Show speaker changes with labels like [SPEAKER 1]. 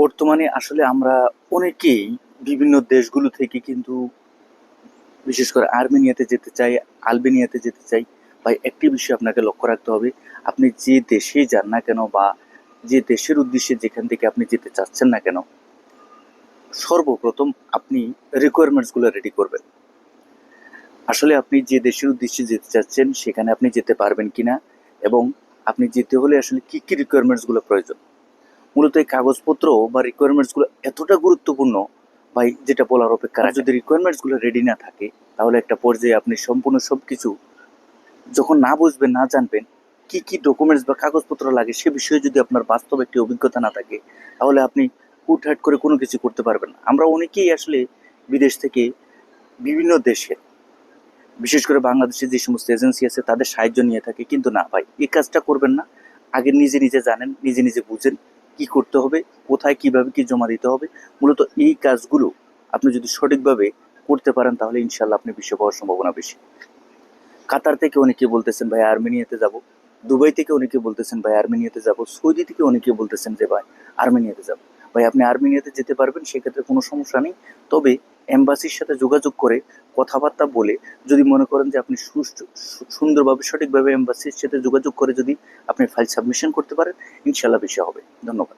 [SPEAKER 1] বর্তমানে আসলে আমরা অনেকেই বিভিন্ন দেশগুলো থেকে কিন্তু বিশেষ করে আর্মেনিয়াতে যেতে চাই, আলবেনিয়াতে যেতে চাই। বা একটি বিষয় আপনাকে লক্ষ্য রাখতে হবে। আপনি যে দেশে যান না কেন বা যে দেশের উদ্দেশ্যে যেখান থেকে আপনি যেতে চাচ্ছেন না কেন, সর্বপ্রথম আপনি রিকোয়ারমেন্টসগুলো রেডি করবেন। আসলে আপনি যে দেশের উদ্দেশ্যে যেতে চাচ্ছেন, সেখানে আপনি যেতে পারবেন কিনা এবং আপনি যেতে হলে আসলে কি কি রিকোয়ারমেন্টসগুলো প্রয়োজন? মূলত এই কাগজপত্র বা রিকোয়ারমেন্টসগুলো এতটা গুরুত্বপূর্ণ, ভাই, যেটা বলার অপেক্ষা। যদি রিকোয়ারমেন্টসগুলো রেডি না থাকে, তাহলে একটা পর্যায়ে আপনি সম্পূর্ণ সব কিছু যখন না বুঝবেন, না জানবেন, কি কি ডকুমেন্টস বা কাগজপত্র লাগে সে বিষয়ে যদি আপনার বাস্তব একটি অভিজ্ঞতা না থাকে, তাহলে আপনি হুটহাট করে কোনো কিছু করতে পারবেন আমরা অনেকেই আসলে বিদেশ থেকে বিভিন্ন দেশে, বিশেষ করে বাংলাদেশে যে সমস্ত এজেন্সি আছে, তাদের সাহায্য নিয়ে থাকে। কিন্তু না, ভাই, এই কাজটা করবেন না। আগে নিজে নিজে জানেন, নিজে নিজে বুঝেন। কি করতে হবে, কোথায় কীভাবে কি জমা দিতে হবে, মূলত এই কাজগুলো আপনি যদি সঠিকভাবে করতে পারেন তাহলে ইনশাল্লাহ আপনি বিশ্ব পাওয়ার সম্ভাবনা বেশি। কাতার থেকে অনেকে বলতেছেন, ভাই, আর্মেনিয়াতে যাব। দুবাই থেকে অনেকে বলতেছেন, ভাই, আর্মেনিয়াতে যাব। সৌদি থেকে অনেকে বলতেছেন যে, ভাই, আর্মেনিয়াতে যাব। ভাই, আপনি আর্মেনিয়াতে যেতে পারবেন, সেক্ষেত্রে কোনো সমস্যা নেই। তবে এম্বাসির সাথে যোগাযোগ করে কথাবার্তা বলে যদি মনে করেন যে আপনি সুষ্ঠু সুন্দরভাবে, সঠিকভাবে এম্বাসির সাথে যোগাযোগ করে যদি আপনি ফাইল সাবমিশন করতে পারেন ইনশাল্লাহ বিষয় হবে। ধন্যবাদ।